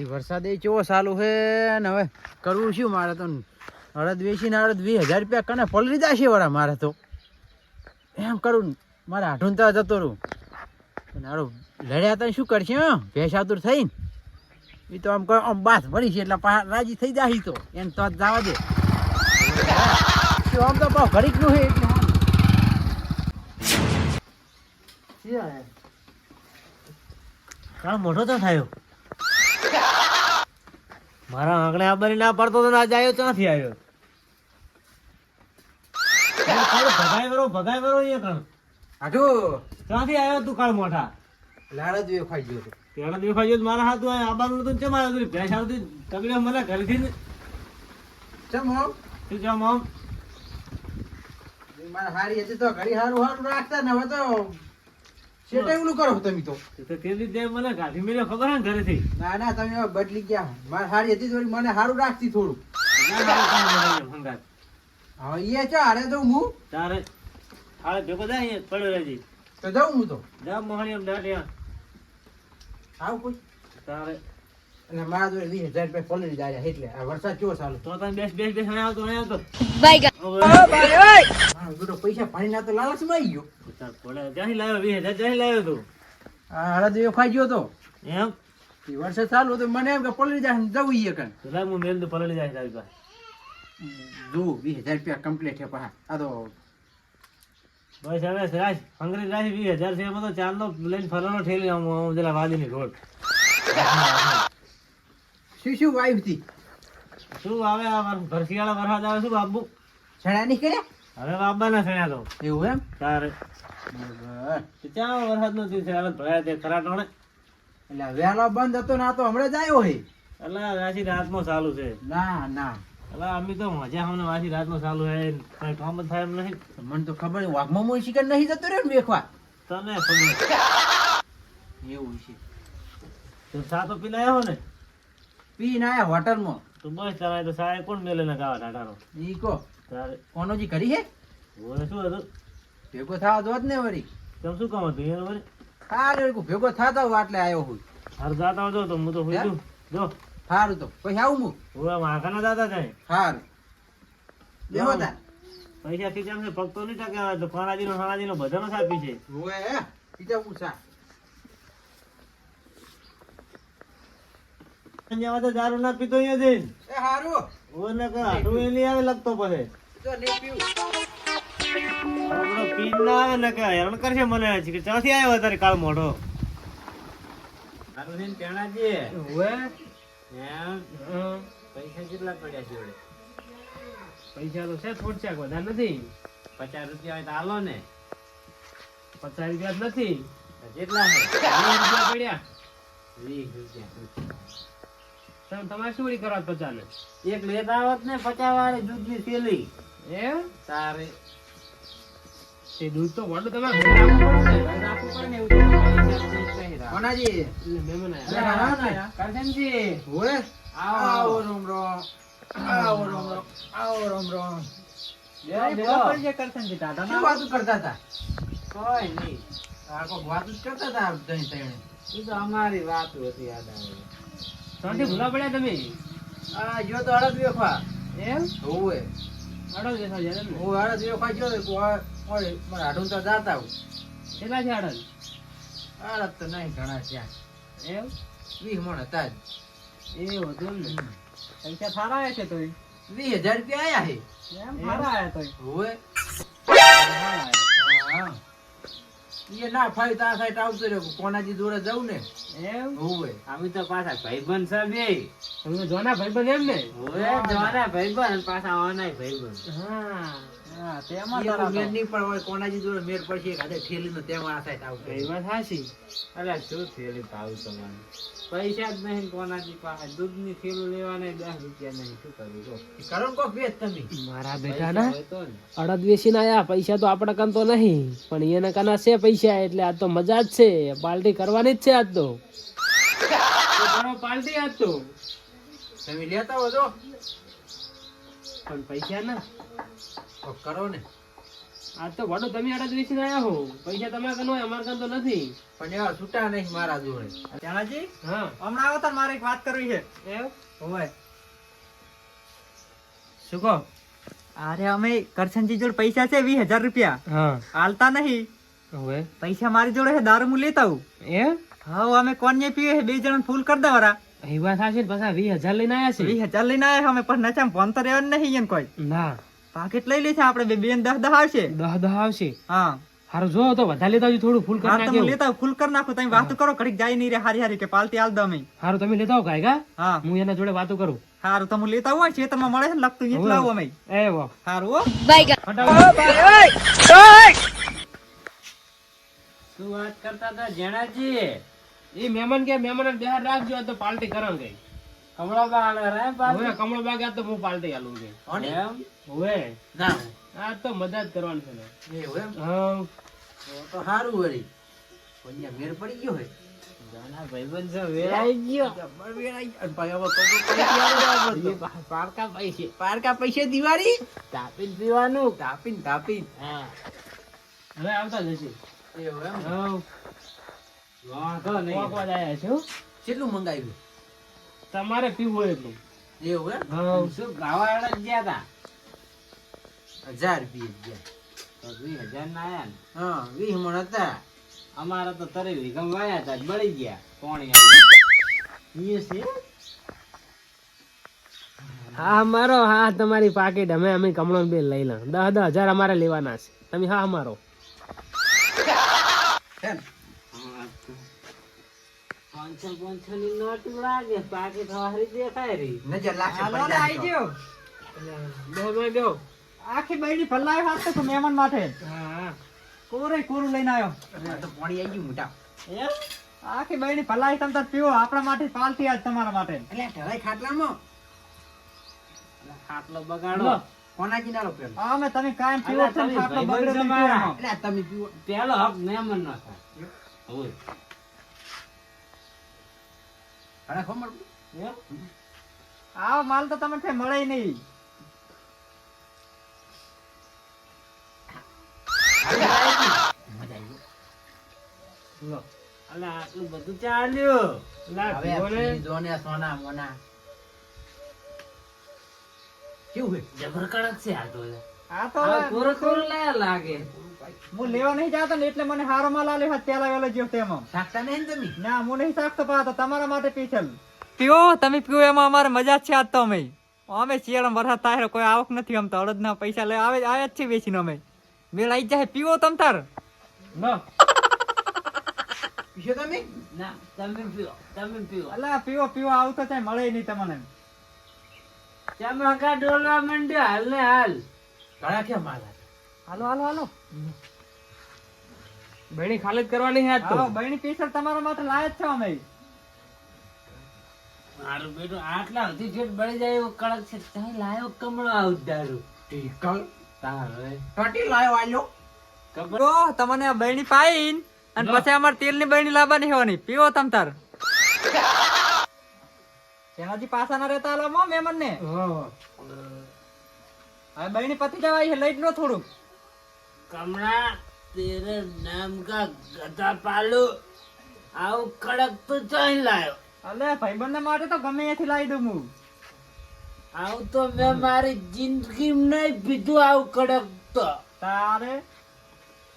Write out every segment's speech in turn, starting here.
આજે વરસાદ એ ચેવો સારું છે ને હવે કરવું શું મારે તો? અડદ વેચીને અડદ વીસ હજાર રૂપિયા કને પલરી જશે વળા મારે તો. એમ કરું મારે આઠું તો જતો રહું. અને હારો લડ્યા તો શું કરશે, હા? ભેંસ થઈને. એ તો આમ કહો આમ બાસ ભરી છે, એટલે રાજી થઈ જાય તો. એને તો જવા દે. આમ તો બહુ ઘડીકનું છે એટલે આમ. મોટો તો થયો. મારા આંગણે આબાની ના પડતો તો ના જાયો ક્યાંથી આવ્યો કાળ વરો ભગાઈ વરો અહીંયા કણ આઠું ક્યાંથી આવ્યો તું કાળ મોઠા લાડ જ વેખાઈ ગયો હતો પેલા દેખાય છે મારા હાથ આબાનું નતું કેમ આવ્યો? તું ભેંસ આવતી તગડે મને ઘરેથી ને ચમ હો? તું ચમ આમ મારે હારી હતી તો ઘડી હારું હારું રાખતા ને હવે તો કરો તમે તો. તો લીધે મને ગાડી મેળ્યો ખબર ને ઘરેથી? ના ના તમે બદલી ગયા. મારે હારી હતી મને હારું રાખતી થોડું. હવે એ ચો હારે તો હું. તારે હાલે ભેગો જાય પડ્યો રહેજે. તો જાઉં હું તો. જા મોહણી એમ દાટિયા આવું કોઈ? તારે અને મારા જોડે વીસ હજાર રૂપિયા પલળી જાય એટલે આ વરસાદ કેવો ચાલુ? તો તમે બેસ બેસ બેસ આવતો આવતો. પૈસા પાણી ના તો લાલચમાં આવી ગયો. ક્યાંથી લાવ્યો વીસ હજાર? ક્યાંથી લાવ્યો તું? તો ખાઈ ગયો તો. એમ? એ વરસાદ ચાલુ હતો મને એમ કે પલળી જાય જવું ઈ કણ તો લાવ હું મેલ તો પલળી જાય તારી પાસે. જો વીસ હજાર રૂપિયા કમ્પ્લીટ છે પાછા. આ તો બસ હવે રાજ અંગ્રેજ રાજ વીસ હજાર છે એમાં તો ચાંદનો લઈને ફરવાનો ઠેલી આમ પેલા વાદીની રોડ શું શું વાયુ હતી શું આવે આ ભરશિયાળા વરસાદ આવે શું બાબુ છણા નીકળ્યા હવે બાબાના થયા તો. એવું એમ? તારે. ત્યાં વરસાદ નથી છે? હવે ભયા તે ખરા ટોણે. એટલે વહેલો બંધ હતો ને આ તો હમણાં જ આવ્યો હે. એટલે રાશી રાતમાં ચાલુ છે. ના ના. એટલે અમે તો મજા અમને વાસી રાતમાં ચાલુ હે. કઈ કામ જ થાય એમ નહીં. મને તો ખબર નહીં વાઘમાં મોય શિકાર નહીં જતો રહ્યો ને વેખવા. તને ખબર એવું છે. તો સા તો પીલા આવ્યો ને? પી ના આયા હોટલમાં. તો બસ તારા તો સાહેબ કોણ મેલે ને ગાવા ટાટાનો ઈ કો. તારે. કોનોજી કરી હે? બોલે શું હતું? ભેગો થવા દો જ ને વળી. તમે શું કામ હતું એનું વળી? સારું ભેગો થતા હોય એટલે આવ્યો હું. હાર જાતા હોય તો હું તો હોય છું જો. સારું તો પછી આવું હું. હવે માખાના દાદા જાય સારું દેવો તા. પૈસા ખીચામ છે પગ તો નહીં ટકે આવે તો ફાણાજી નો ફાણાજી નો બધાનો સાપી છે હે બીજા પૂછા અહીંયા તો દારૂ ના પીતો અહીંયા જઈને. એ હારું. ઓવે ને કે આટલું એ નહીં આવે લગતો પડે જો નહીં પીવું. પીન ને કે હેરાન કરશે મને કે ચાથી આવ્યો તારે કાળ મોઢો. તારું પેણાજી ઓવે પૈસા કેટલા પડ્યા છે જોડે? પૈસા તો છે થોડ છે નથી. પચાસ રૂપિયા હોય તો હાલો ને. પચાસ રૂપિયા જ નથી. કેટલા રૂપિયા પડ્યા. વીસ રૂપિયા. તમે તમારે શું કરો પચાસ ને? એક લેતા આવત ને પચાસ વાળી દૂધની થેલી. એમ? તારે તે દૂધ તો વડું તમારે રાખવું પડે ને. રાખવું પડે ને એવું તો પૈસા નહીં કઈ રાખ. કોનાજી મહેમાન આયા. હા ને. આવો, આવો. આવો. રોમ રોમ આવો રોમ રોમ આવો રોમ રોમ બેહો, એ બેહો. બરાબર છે કરશનજી દાદા શું વાતું કરતા હતા? કોઈ નહીં. આ વાતું જ કરતા હતા તઈ તઈને એ તો અમારી વાત હતી યાદ આવે. ભૂલા પડ્યા તમે? આ જો તો અડદ વેખવા એમ? હોવે અડદ વેફા હું અડદ વેખવા ગયો કોઈ તો જાતા હું કેટલા છે આડલ અડદ તો નહીં ઘણા ત્યાં એમ? વીસ મણ હતા જ. એ વધુ ને? પૈસા સારા આવ્યા છે તોય? વીસ હજાર રૂપિયા આયા હે એમ? સારા આવ્યા તોય? હોવે. હા. એ ના ફાઈ તા સાઈડ આવતો રહ્યો. કોનાજી જોડે જવું ને? એમ? હોવે. અમે તો પાછા ભાઈબંધ છે બે. તમે જોના ભાઈબંધ એમ ને? હવે જવાના ભાઈબંધ પાછા આવવાના ભાઈબંધ. હા. હા એવું મેળ નહીં પણ હોય કોનાજી જોડે મેળ પડશે એક હાથે ઠેલીનો તેમાં આ સાઈડ આવતો એ વાત હાચી અલ્યા શું થેલી ભાવ તમારે? પૈસા જ નહીં કોનાથી પાસે. દૂધની થેલું લેવાના દસ રૂપિયા નહીં. શું કરવું કરો કોક વેચ તમે. મારા ને. અડદ આયા. પૈસા તો આપણા કાન તો નહીં. પણ એના કાના છે પૈસા એટલે આજ તો મજા જ છે. પાર્ટી કરવાની જ છે આજ તો. પાર્ટી આજ તો. તમે લેતા હો પણ પૈસા ના. કરો ને. આ તો વડો તમે આડા વેચીને આયા હો. પૈસા તમારા કનો હોય અમારા કન તો નથી. પણ યાર છૂટા નહીં મારા જોડે. ત્યાંજી હા. હમણાં આવો તાર મારે એક વાત કરવી છે. એમ હોય શું કહો? અરે અમે કરશનજી જોડે પૈસા છે વીસ હજાર રૂપિયા. હા. હાલતા નહીં. હવે પૈસા મારી જોડે છે દારૂ હું લેતા આવું. એ? હા અમે કોને પીવે છે બે જણ ફૂલ કરી દેવાના એ વાત સાચી પછી પાછા વીસ હજાર લઈને આયા છે? વીસ હજાર લઈને આવ્યા અમે પણ નચામ ફોન તો રહેવાનું નહીં એમ કોઈ. ના. પાકેટ લઈ લેશે આપણે બે બેન દસ દહ આવશે. દહ દહ આવશે. હા. હારો જો તો વધારે લેતા થોડું ફૂલ કરી હા નાખ્યો લેતા ફૂલ કરી નાખો તમે વાતો કરો ઘડીક જાય નહીં રે હારી હારી કે પાલતી આલ દમે. હારો તમે લેતા આવો કાંઈ હા. હું એના જોડે વાતો કરું. હારો તમે લેતા હોય ખેતરમાં મળે છે ને લગતું લાવો અમે એ વાહ. સારું ગા. શું વાત કરતા હતા જેણાજી? એ મહેમાન કે મહેમાન બહાર રાખજો તો પાલટી કરાવ ગઈ કમળા બાળ રે હવે કમળ બાગ આ તો હું પાર્ટી આલું છે. એમ? ના. આ તો મદદ કરવાની છે ને. એવું હા. તો તો સારું વળી અહીંયા મેર પડી ગયો હોય? જાના ભાઈબંધ છે વેરાઈ ગયો. જબર વેર અને ભાઈ હવે તો તો પૈસા એ. પા- પારકા પૈસે. પારકા પૈસા દિવાળી? તાપીને પીવાનું. તાપીને તાપીને. હા. હવે આવતા જશે. એમ? હા. તો નહીં. આયા છે હો. કેટલું મંગાવ્યું? તમારે પીવું એટલું. એવું એમ? હા. શું ગાવાડા જ ગયા તા? હજાર રૂપિયા ગયા. તો વીસ હજાર ના આયા ને. હા વીસ મણ હતા. અમારા તો તરે વિગમ વાયા હતા બળી ગયા પોણી આવી છે? હા મારો હા તમારી પાકીટ અમે અમે કમળો બે લઈ લા. દસ દસ હજાર અમારે લેવાના છે. તમે હા અમારો. પાંચસો પાંચસો ની નોટ લાગે પાકીટ હારી દેખાય રહી. નજર લાગશે હાલો પડી ગયો બે બે દો. આખી બૈડી ભલાય હાથ તો મહેમાન માટે. હા. હા કોરે કોરું લઈને આવ્યો તો પાણી આવી ગયું મોટા. આખી બૈડી ભલાય તમ તાર પીવો આપણા માટે પાલતી આજ તમારા માટે. એટલે ખાટલામાં. ખાટલો બગાડો. કોનાજી નાલો પેલો હા તમે કાયમ પીવો છો તમે ખાટલો બગડે તમારા. એટલે તમે પીવો. પેલો હક મહેમાન નો થાય અરે ખબર? આવો માલ તો તમને કઈ મળે નહીં. લો. અલા આટલું બધું ચાલ્યું. હવે જોને સોના મોના. કેવું હે છે આ તો આ તો કોરો કોરો લાગે. હું લેવા નહીં જાતો ને એટલે મને હારો માલ આલ્યો હાથ પેલા વેલો જેવો તેમાં શાકતા નહીં તમે? ના હું નહીં શાકતો પાતો તમારા માટે પીછલ. પીવો તમે પીવો એમાં અમારે મજા છે આજ તો અમે. અમે શિયાળામાં વરસાદ થાય કોઈ આવક નથી આમ તો અડદના પૈસા લઈ આવે આવે જ છે વેચીને અમે. મેળ આવી જાય પીવો તમ તાર. લો પીશો તમે? ના તમે પીવો તમે પીવો અલા પીવો પીવો આવું તો મળે નહીં તમને. ચમકા ડોલવા માંડ્યો હાલ ને હાલ. ઘણા કેમ માલ હાલો હાલો હાલો. બહેણી ખાલી જ કરવાની હે તો. બહેણી પીછળ તમારા માટે લાય જ છો અમે. મારું બેટું આટલા સુધી જેટ બળી જાય એવો કડક છે તઈ લાયો કમળો આવું દારૂ. ટીકલ તાર હવે. લાયો આલ્યો? ખબર તમને આ બહેણી પાઈન અને પછી અમારે તેલની બહેણી લાવવાની હોવાની. પીવો તમ તાર. તેનાજી પાસા ના રહેતા હાલો મો મેમન ને હા. હવે બહેણી પતી જવાય છે લઈ જ લો થોડુંક. કમળા તેરે નામ કા ગધા પાલો આવું કડક તો ચાઈ લાયો. અલે ભાઈબંધ માટે તો ગમે ત્યાંથી લાવી દઉં હું. આવું તો મેં મારી જિંદગી નહીં પીધું આવું કડક તો. તારે?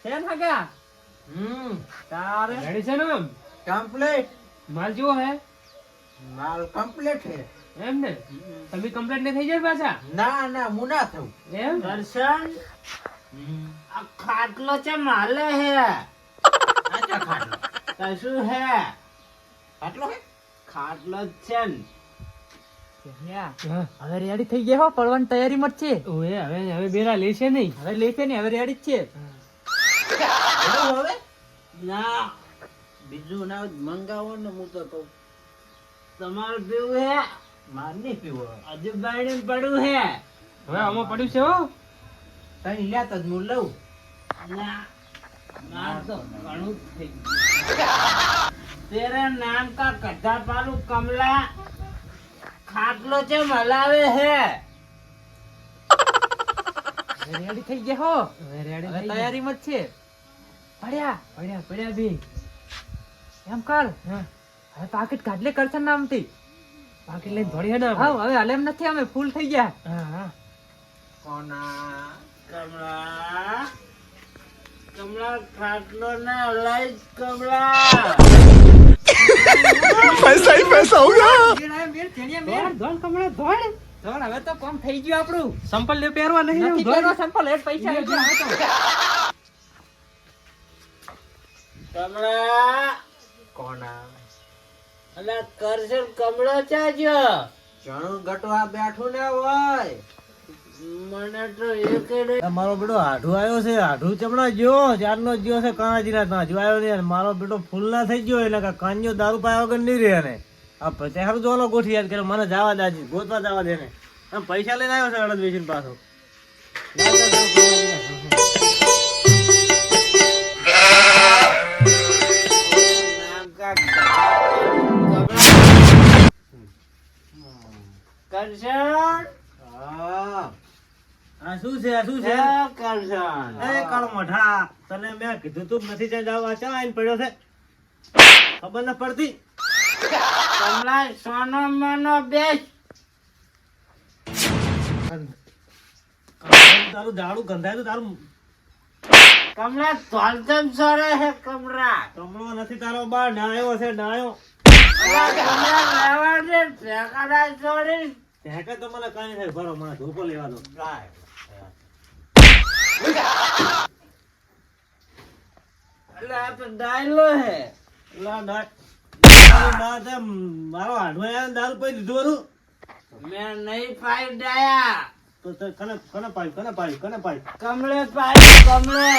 છે ને હગા? હમ. તારે? રેડી છે ને કમ્પ્લીટ માલ જેવો હે. માલ કમ્પ્લીટ છે. એમ ને? તમે કમ્પ્લીટ ને થઈ જાય પાછા? ના ના હું ના થઉં. એમ? દર્શન. આ ખાટલો છે માલે હે. ખાટલો? કશું હે. ખાટલો હે? ખાટલો છે હવે રેડી થઈ ગયા હો પડવાની તૈયારીમાં જ છે. ઓએ હવે હવે બેરા લેશે નહીં. હવે લેશે નહીં હવે રેડી જ છે. હવે? ના બીજું ના મંગાવો ને હું તો કહું. તમારે પીવું હે? માર નહીં પીવો બાયણે પડ્યું હે. હવે આમાં પડ્યું છે હો. તઈ લ્યા તો હું લઉં. ના ના તો ઘણું જ થઈ ગયું. તેરે નામ કા કઢા પાલું કમલા ખાટલો છે મલાવે હે. રેડી થઈ ગયા હો? રેડી ગયા. તૈયારીમાં છે. પડ્યા પડ્યા પડ્યા બી એમ કર. હવે પાકીટ કાઢલે કરશન નામથી પાકીટ લઈને દોડી હે હા હવે હાલે એમ નથી અમે ફૂલ થઈ ગયા. હા હા. કોના? કમળા. કમળા ખાટલો ના લઈ કમળા. દોડ દોડ કમળા દોડ ધોળ, હવે તો કામ થઈ ગયું આપણું. સંપલ લે પહેરવા નહીં નથી પહેરવા સંપલ હેઠ પૈસા લે, એટલે હવે તો. કમળા. અલા કરશન કમળો ચાજો ચણું ગટવા બેઠું ને હોય. મને તો એકેડે મારો બેટો આઢું આવ્યો છે આઢું ચમડા ગયો ચારનો ગયો છે કાણાજી ના ત્યાં જોયો નહીં મારો બેટો ફૂલ ના થઈ ગયો એટલે કાંજો દારૂ પાયા વગર નહીં રહે ને આ પછી સારું જોવાનો ગોઠી યાદ કર્યો મને જવા દાજી ગોતવા જવા દે ને આમ પૈસા લઈને આવ્યો છે અડદ વેચીને પાછો. કરશન હા. આ શું છે આ શું છે? કરશન એ કાળો મઠા તને મેં કીધું તું નથી ત્યાં જવા ચા આઈને પડ્યો છે? ખબર ન પડતી? સોનો મનો બેસ. તારું દારૂ ગંધાય તારું કમળા ધોલતમ સરે હે કમરા. કમળો નથી તારો બાર ડાયો છે ડાયો કમળા લેવા દે ઠેકાડા છોડી તો મને કાંઈ થાય ભરો મને ધોકો લેવા દો. આ તો ડાયલો હે. તે મારો હાડવો આયો ને દારૂ પી દીધું હતું મેં નહીં પાઈ ડાયા. તો તે કને કને પાડ્યું કને પાડ્યું કને પાડ્યું કમળે પાડી કમળે.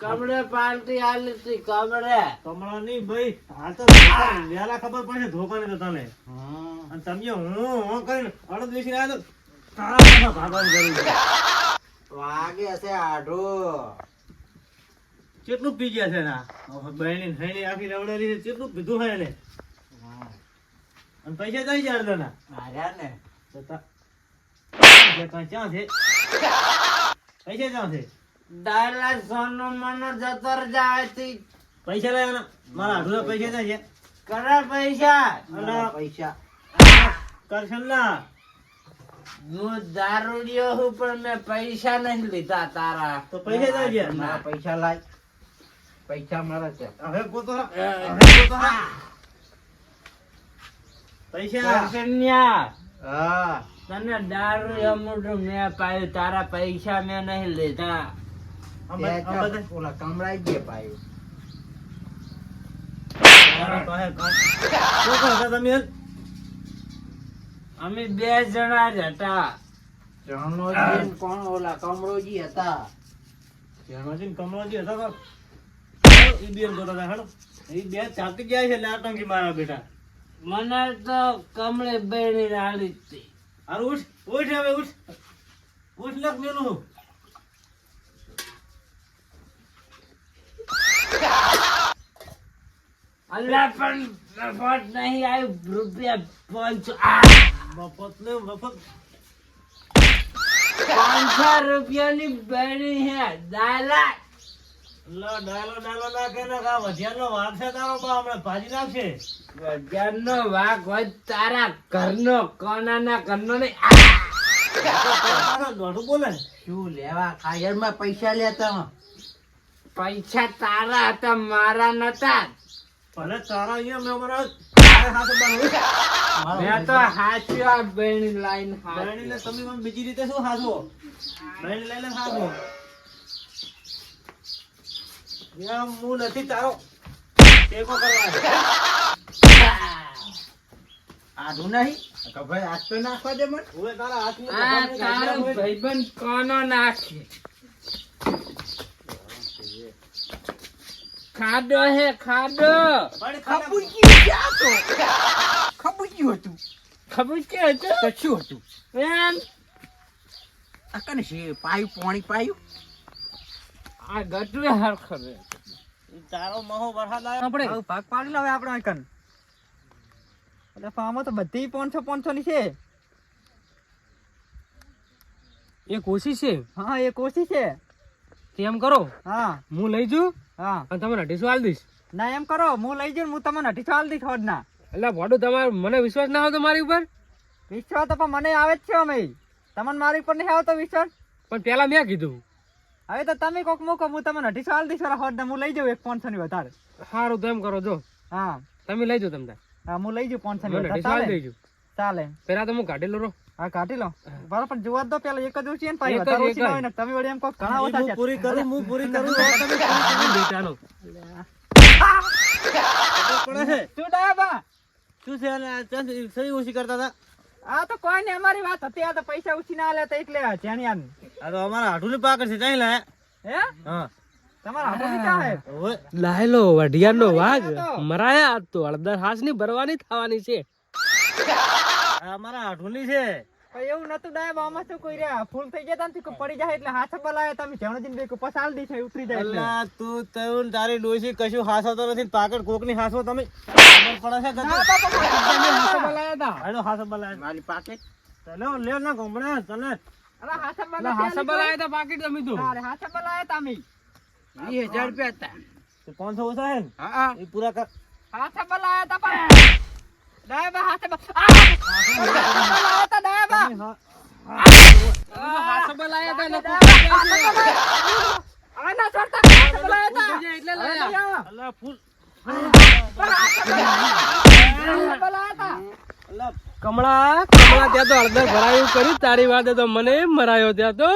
કમળે પાર્ટી આલી હતી કમળે. કમળા નહીં ભાઈ આ તો ખબર પડશે ધોકાને તો તને. અને તમે હું હું કરીને અડદ વેચીને આવ્યો તો ભાગવાની જરૂર છે. વાગે હશે આઢો. કેટલું પી ગયા છે ના? બહેની થઈને આખી રવડેલી છે. કેટલું પીધું હોય એને? અને પૈસા જાય હાર્યા ને. ક્યાં છે? પૈસા ક્યાં છે? ડાયલા સોનો મનો જતો જાય થી પૈસા લાવ્યા મારા હાથમાં પૈસા ક્યાં છે? કરે પૈસા. પૈસા. કરશન ના હું દારૂડિયો હું પણ મેં પૈસા નહીં લીધા તારા. તો પૈસા ક્યાં ગયા? ના પૈસા લાય. પૈસા મારા છે. હવે ગોતો હવે ગોતો પૈસા. કન્યા. હા. તને દારૂ અમૂઠું મેં પાયું તારા પૈસા મેં નહીં લીધા. ઓલા કમળાઈ ગયા પાયું. તમે અમે બે જણા જ હતા. ચણોજી ને કોણ? ઓલા કમળોજી હતા. જન્મદિન કમળાજી હતા તો ઈ બેન ગોતો હતા હેડો. ઈ બે ચાકી જાય છે આતંકી મારા બેટા મને તો કમળે બેણી રાળી હતી. હારું ઉઠ ઉઠ હવે ઉઠ. ઉઠ લખ મેલું અલ્લા પણ મફત નહીં આવ્યું રૂપિયા પાંચસો મફત ને મફત. પાંચસો રૂપિયાની બેડી હે દાલા. લો ડાલો ડાલો ના કે ના કા વઢિયાનો વાઘ છે તારો બા હમણાં ભાજી નાખશે? બજારનો વાઘ હોય તારા ઘરનો કોનાના ઘરનો નહીં. દોઢું બોલે? શું લેવા કાયરમાં પૈસા લેતા પૈસા તારા હતા મારા નતા. ભલે તારા અહીંયા મેં હમણાં તારે હાથે બાંધું. મેં તો હાચ્યો આ બેણી લાઈન બહેણીને તમે મને બીજી રીતે શું હાથો બહેણી લઈને હાથો એમ હું નથી તારો ટેકો કરવા નહીં? ભાઈ આજ તો નાખવા દે મને. હવે તારા હાથમાં. ભાઈબંધ કોનો નાખે? ખાડો હે ખાડો. ખાલી ક્યાં તો ખબુજી હતું? ખબર કે હતો? તો શું હતું? એમ. આ છે પાયું પાણી પાયું? આ ગટવે હરખર તારો મહો વરસાદ આવ્યો આપણે ભાગ પાડી લાવે આપણે અકન એટલે ફામો તો બધી પાંચસો પાંચસો ની છે. એ કોશી છે? હા એ કોશી છે. તેમ કરો. હા. હું લઈ જઉં? હા. અને તમને અઢીસો આલ દઈશ. ના એમ કરો. હું લઈ જઈને હું તમને અઢીસો આલ દઈશ હોડના એટલે ભોડું તમારે મને વિશ્વાસ ના આવતો મારી ઉપર? વિશ્વાસ તો પણ મને આવે જ છે અમે. તમને મારી ઉપર નહીં આવતો વિશ્વાસ? પણ પેલા મેં કીધું. હવે તો તમે કોક મૂકો હું તમને અઢીસો આલ દઈશ હોડના હું લઈ જાઉં એક પાંચસો ની વધારે. સારું તો એમ કરો જો. હા. તમે લઈ જાઓ તમને હા હું લઈ જાઉં પાંચસો ની વધારે. ચાલે. પેલા તો હું કાઢેલો રહો હા કાઢી લો બરાબર પણ જોવા દો પેલા એક જ ઓછી ને પાછી વધારે ઓછી હોય ને તમે વળી એમ કહો ઘણા ઓછા છે. પૂરી કરું હું પૂરી કરું તમે પડે છે શું ડાયા બા? શું છે અને આ સહી ઓછી કરતા હતા? આ તો કોઈ નહીં અમારી વાત હતી આ તો પૈસા ઉછી ના લેતા એટલે જાણ્યા આ તો અમારા હાડુની પાકડ છે ત્યાં લાયા હે? હા. તમારા હાથો ક્યાં હે? વઢિયાનો વાઘ. તો. મરાયા આજ તો અડધર હાસની ભરવાની થવાની છે. અમારા હાડુની છે. એવું નતું ડાયબ આમાં શું કોઈ રહ્યા ફૂલ થઈ ગયા તા પડી જાય એટલે હાથ પલાય તમે જણ દિન બે પસાલ દી છે ઉતરી જાય એટલે. અલ્લા તું તરુણ તારી ડોસી કશું હાસતો નથી પાકડ કોકની હાસો તમે ખબર પડે છે ના હાથ બાપા, બોલાયા હતા હાથ હાસો મારી પાકે? ચલો લે ના ગોમડા તને. અરે હાથ એટલે હાથ બોલાયા હતા પાકીટ તમે તો. અરે હાથ બલાય તમે વીસ હજાર રૂપિયા હતા. તે પાંચસો ઓછા છે ને? હા એ પૂરા કર. હાથ બલાય તા પણ ડાયા બા હાથ બલાય તા ડાયા બા હાસા બોલાયા હતા ને આ ના છોડતા હાથ બલાય તા એટલે લાયા. અલ્લા ફૂલ હાથ તા કમળા કમળા ત્યાં તો અડધર ભરાયું કર્યું તારી વાતે તો મને એમ મરાયો ત્યાં તો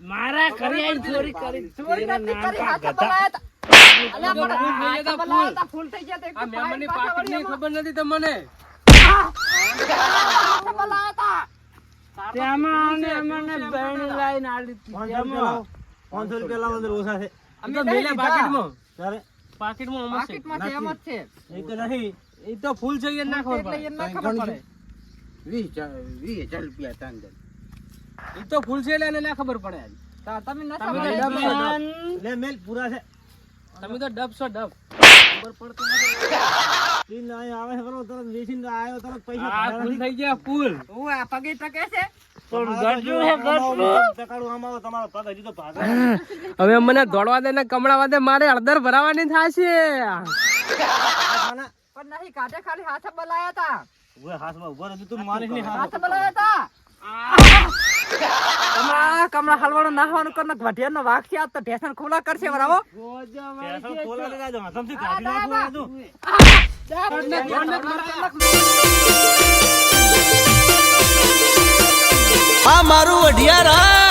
મારી કરી ચોરી કરી ચોરી નથી કરી, હાથ બલાય તા. અલ્યા પણ હાથ બલાય ફૂલ. થઈ ગયા તા, એક પાકીટની વળી ખબર નથી તમને. ખબર પડે ખબર ફૂલ છે ખબર તમે તો ડબ પૂરા છે તમે તો ડબ. છો ડબ તીન અહીં આવે બરોબર તરત વેચીને આવ્યો તરત પૈસા આ ફૂલ થઈ ગયા ફૂલ. ઓવે, આ પગે ટકે છે? તમારા તો જો આમ આવો, ટકાડું આમ આવો, તમારો પગ હજી તો ભાગે. હવે મને દોડવા દે ને કમળાવા દે મારે અડધર ભરાવાની થશે. પણ નહીં કાઢે ખાલી હાથ બલાયા તા. ઊભો હાથમાં ઊભો રહેજો, તું મારીશ નહીં હાથ. હાથ તા. કમળા કમળા હલવાડો નાહવાનું કર વઢિયાર નો વાઘ છે તો ઢેસણ ખુલ્લા કરશે બરાબર? કાઢી નાખું. આ મારું અઢિયારા